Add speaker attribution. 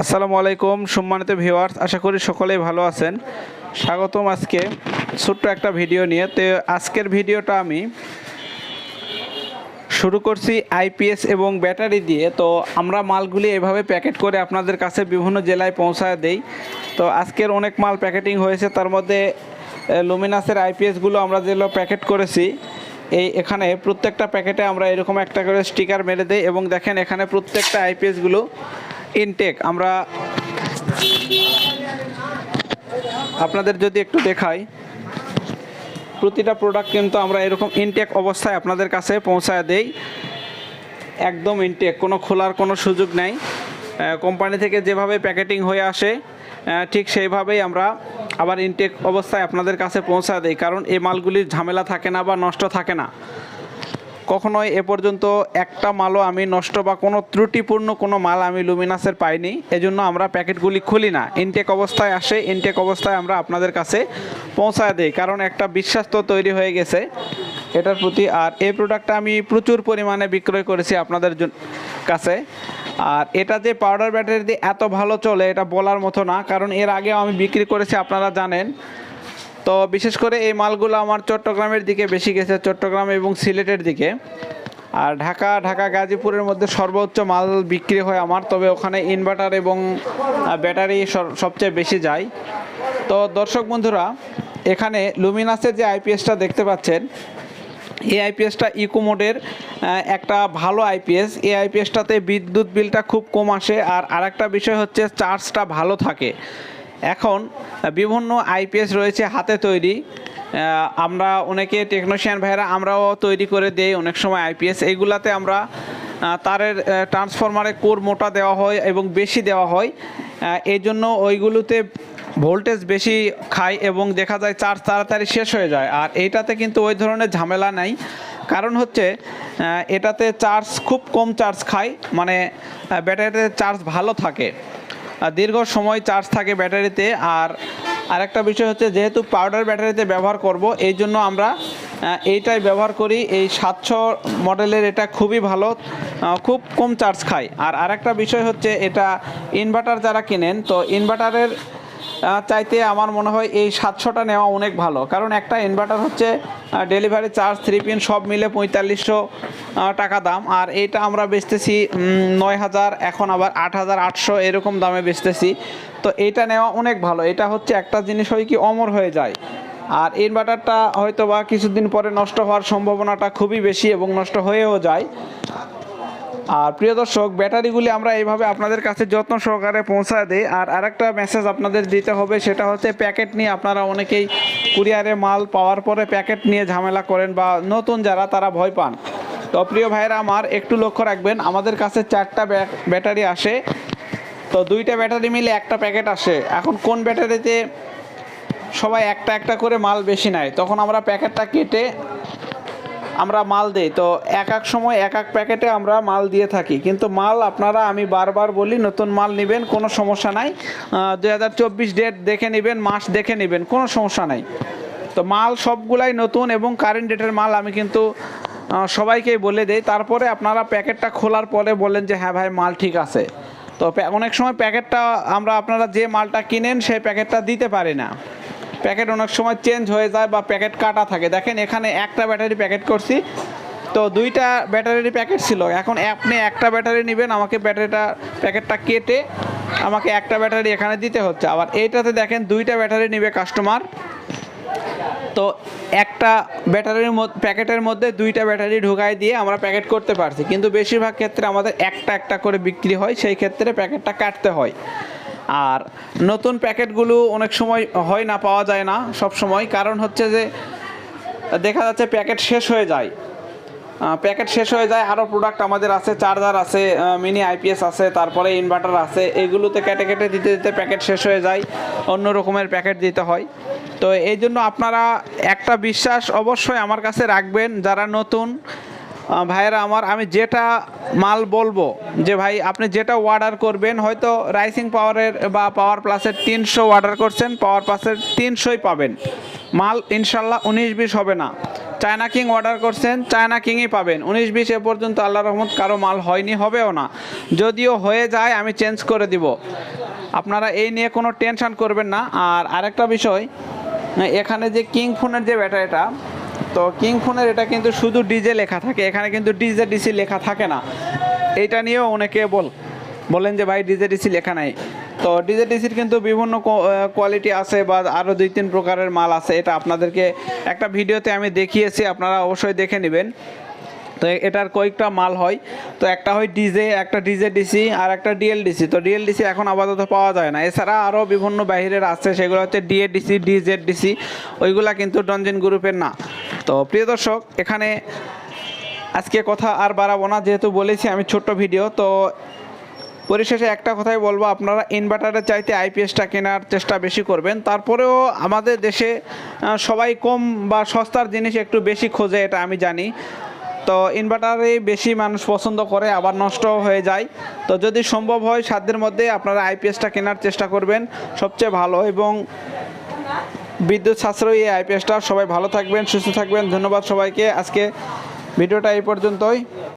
Speaker 1: আসসালামু আলাইকুম, সম্মানিত ভিউয়ার্স, আশা করি সকলেই ভালো আছেন। স্বাগতম আজকে ছোট্ট একটা ভিডিও নিয়ে। তো আজকের ভিডিওটা আমি শুরু করছি আইপিএস এবং ব্যাটারি দিয়ে। তো আমরা মালগুলি এভাবে প্যাকেট করে আপনাদের কাছে বিভিন্ন জেলায় পৌঁছায় দেই। তো আজকের অনেক মাল প্যাকেটিং হয়েছে, তার মধ্যে লুমিনাসের আইপিএসগুলো আমরা যেগুলো প্যাকেট করেছি, এই এখানে প্রত্যেকটা প্যাকেটে আমরা এরকম একটা করে স্টিকার মেরে দিই এবং দেখেন এখানে প্রত্যেকটা আইপিএসগুলো ইনটেক আমরা আপনাদের যদি একটু দেখাই, প্রতিটা প্রোডাক্ট কিন্তু আমরা এরকম ইনটেক অবস্থায় আপনাদের কাছে পৌঁছায় দেই, একদম ইনটেক কোনো খোলার কোনো সুযোগ নেই। কোম্পানি থেকে যেভাবে প্যাকেটিং হয়ে আসে ঠিক সেইভাবেই আমরা আবার ইনটেক অবস্থায় আপনাদের কাছে পৌঁছা দেই, কারণ এই মালগুলির ঝামেলা থাকে না বা নষ্ট থাকে না। কখনোই এ পর্যন্ত একটা মালও আমি নষ্ট বা কোনো ত্রুটিপূর্ণ কোনো মাল আমি লুমিনাসের পাইনি। এজন্য আমরা প্যাকেটগুলি খুলি না। ইনটেক অবস্থায় আসে, ইনটেক অবস্থায় আমরা আপনাদের কাছে পৌঁছায় দিই। কারণ একটা বিশ্বাস তো তৈরি হয়ে গেছে এটার প্রতি। আর এই প্রোডাক্টটা আমি প্রচুর পরিমাণে বিক্রয় করেছি আপনাদের কাছে। আর এটা যে পাউডার ব্যাটারি দিয়ে এত ভালো চলে, এটা বলার মতো না। কারণ এর আগেও আমি বিক্রি করেছি, আপনারা জানেন। তো বিশেষ করে এই মালগুলো আমার চট্টগ্রামের দিকে বেশি গেছে, চট্টগ্রাম এবং সিলেটের দিকে। আর ঢাকা ঢাকা, গাজীপুরের মধ্যে সর্বোচ্চ মাল বিক্রি হয় আমার, তবে ওখানে ইনভার্টার এবং ব্যাটারি সবচেয়ে বেশি যায়। তো দর্শক বন্ধুরা, এখানে লুমিনাসের যে আইপিএসটা দেখতে পাচ্ছেন, এই আইপিএসটা ইকো মোডের একটা ভালো আইপিএস এই আইপিএসটাতে বিদ্যুৎ বিলটা খুব কম আসে, আর আরেকটা বিষয় হচ্ছে চার্জটা ভালো থাকে। এখন বিভিন্ন আইপিএস রয়েছে হাতে তৈরি। আমরা অনেকে টেকনিশিয়ান ভাইরা আমরাও তৈরি করে দেই, অনেক সময় আইপিএস এইগুলাতে আমরা তারের ট্রান্সফরমারে কোর মোটা দেওয়া হয় এবং বেশি দেওয়া হয়। এই জন্য ওইগুলোতে ভোল্টেজ বেশি খায় এবং দেখা যায় চার্জ তাড়াতাড়ি শেষ হয়ে যায়। আর এইটাতে কিন্তু ওই ধরনের ঝামেলা নাই। কারণ হচ্ছে এটাতে চার্জ খুব কম চার্জ খায়। মানে ব্যাটারিতে চার্জ ভালো থাকে। দীর্ঘ সময় চার্জ থাকে ব্যাটারিতে। আর আরেকটা বিষয় হচ্ছে, যেহেতু পাউডার ব্যাটারিতে ব্যবহার করব, এই জন্য আমরা এইটাই ব্যবহার করি। এই সাতশো মডেলের এটা খুবই ভালো খুব কম চার্জ খায়। আর আরেকটা বিষয় হচ্ছে, এটা ইনভার্টার যারা কেনেন, তো ইনভার্টারের চাইতে আমার মনে হয় এই সাতশোটা নেওয়া অনেক ভালো। কারণ একটা ইনভার্টার হচ্ছে ডেলিভারি চার্জ থ্রি পিন সব মিলে পঁয়তাল্লিশশো টাকা দাম। আর এটা আমরা বেচতেছি নয় হাজার, এখন আবার আট হাজার আটশো এরকম দামে বেচতেছি। তো এইটা নেওয়া অনেক ভালো। এটা হচ্ছে একটা জিনিস হয় কি, অমর হয়ে যায়। আর ইনভার্টারটা হয়তো বা কিছুদিন পরে নষ্ট হওয়ার সম্ভাবনাটা খুবই বেশি এবং নষ্ট হয়েও যায়। আর প্রিয় দর্শক, ব্যাটারিগুলি আমরা এইভাবে আপনাদের কাছে যত্ন সহকারে পৌঁছায় দিই। আর আরেকটা মেসেজ আপনাদের দিতে হবে, সেটা হচ্ছে প্যাকেট নিয়ে আপনারা অনেকেই কুরিয়ারে মাল পাওয়ার পরে প্যাকেট নিয়ে ঝামেলা করেন বা নতুন যারা, তারা ভয় পান। তো প্রিয় ভাইরা আমার একটু লক্ষ্য রাখবেন, আমাদের কাছে চারটা ব্যাট- ব্যাটারি আসে। তো দুইটা ব্যাটারি মিলে একটা প্যাকেট আসে। এখন কোন ব্যাটারিতে সবাই একটা একটা করে মাল বেশি নেয়? তখন আমরা প্যাকেটটা কেটে আমরা মাল দেই। তো এক এক সময় এক এক প্যাকেটে আমরা মাল দিয়ে থাকি। কিন্তু মাল আপনারা, আমি বারবার বলি, নতুন মাল নেবেন, কোনো সমস্যা নাই। দুই হাজার চব্বিশ ডেট দেখে নেবেন, মাস দেখে নেবেন, কোনো সমস্যা নাই। তো মাল সবগুলাই নতুন এবং কারেন্ট ডেটের মাল আমি কিন্তু সবাইকেই বলে দেই। তারপরে আপনারা প্যাকেটটা খোলার পরে বলেন যে হ্যাঁ ভাই, মাল ঠিক আছে। তো অনেক সময় প্যাকেটটা আমরা, আপনারা যে মালটা কিনেন, সেই প্যাকেটটা দিতে পারি না। প্যাকেট অনেক সময় চেঞ্জ হয়ে যায় বা প্যাকেট কাটা থাকে। দেখেন, এখানে একটা ব্যাটারি প্যাকেট করছি। তো দুইটা ব্যাটারির প্যাকেট ছিল। এখন আপনি একটা ব্যাটারি নেবেন, আমাকে ব্যাটারিটা, প্যাকেটটা কেটে আমাকে একটা ব্যাটারি এখানে দিতে হচ্ছে। আবার এইটাতে দেখেন, দুইটা ব্যাটারি নেবে কাস্টমার। তো একটা ব্যাটারির প্যাকেটের মধ্যে দুইটা ব্যাটারি ঢুকাই দিয়ে আমরা প্যাকেট করতে পারছি। কিন্তু বেশিরভাগ ক্ষেত্রে আমাদের একটা একটা করে বিক্রি হয়, সেই ক্ষেত্রে প্যাকেটটা কাটতে হয়। আর নতুন প্যাকেটগুলো অনেক সময় হয় না, পাওয়া যায় না সব সময়। কারণ হচ্ছে যে, দেখা যাচ্ছে প্যাকেট শেষ হয়ে যায়। প্যাকেট শেষ হয়ে যায়, আরও প্রোডাক্ট আমাদের আছে চার্জার আছে মিনি আইপিএস আছে, তারপরে ইনভার্টার আছে। এগুলোতে কেটে কেটে দিতে দিতে প্যাকেট শেষ হয়ে যায়, অন্য রকমের প্যাকেট দিতে হয়। তো এই জন্য আপনারা একটা বিশ্বাস অবশ্যই আমার কাছে রাখবেন, যারা নতুন ভাইয়েরা, আমার, আমি যেটা মাল বলব যে ভাই, আপনি যেটা অর্ডার করবেন, হয়তো রাইসিং পাওয়ারের বা পাওয়ার প্লাসের তিনশো অর্ডার করছেন পাওয়ার প্লাসের তিনশোই পাবেন। মাল ইনশাল্লাহ উনিশ বিশ হবে না। চায়না কিং অর্ডার করছেন চায়না কিংই পাবেন। উনিশ বিশ এ পর্যন্ত আল্লাহ রহমত, কারও মাল হয়নি, হবেও না। যদিও হয়ে যায়, আমি চেঞ্জ করে দিব। আপনারা এই নিয়ে কোনো টেনশন করবেন না। আর আরেকটা বিষয়, এখানে যে কিং ফোনের যে ব্যাটারিটা তো কিং ফোনের এটা কিন্তু শুধু ডিজে লেখা থাকে, এখানে কিন্তু ডিজে ডিসি লেখা থাকে না। এইটা নিয়েও অনেকে বল, বলেন যে ভাই ডিজে ডিসি লেখা নাই। তো ডিজে ডিসির কিন্তু বিভিন্ন কোয়ালিটি আছে বা আরও দুই তিন প্রকারের মাল আছে, এটা আপনাদেরকে একটা ভিডিওতে আমি দেখিয়েছি, আপনারা অবশ্যই দেখে নেবেন। তো এটার কয়েকটা মাল হয়। তো একটা হয় ডিজে, একটা ডিজে ডিসি আর একটা ডিএলডিসি তো ডিএলডিসি এখন আপাতত পাওয়া যায় না। এছাড়া আরও বিভিন্ন বাহিরের আছে, সেগুলো হচ্ছে ডিএডিসি ডিজেড ডিসি, ওইগুলা কিন্তু ডনজেন গ্রুপের না। তো প্রিয় দর্শক, এখানে আজকে কথা আর বাড়াবো না। যেহেতু বলেছি আমি ছোট্ট ভিডিও, তো পরিশেষে একটা কথাই বলব। আপনারা ইনভার্টারের চাইতে আইপিএসটা কেনার চেষ্টা বেশি করবেন। তারপরেও আমাদের দেশে সবাই কম বা সস্তার জিনিস একটু বেশি খোঁজে, এটা আমি জানি। তো ইনভার্টারে বেশি মানুষ পছন্দ করে, আবার নষ্ট হয়ে যায়। তো যদি সম্ভব হয়, সাধ্যের মধ্যে আপনারা আইপিএসটা কেনার চেষ্টা করবেন। সবচেয়ে ভালো এবং বিদ্যুৎ সাশ্রয়ী এই আইপিএসটা। সবাই ভালো থাকবেন, সুস্থ থাকবেন। ধন্যবাদ সবাইকে। আজকে ভিডিওটা এই পর্যন্তই।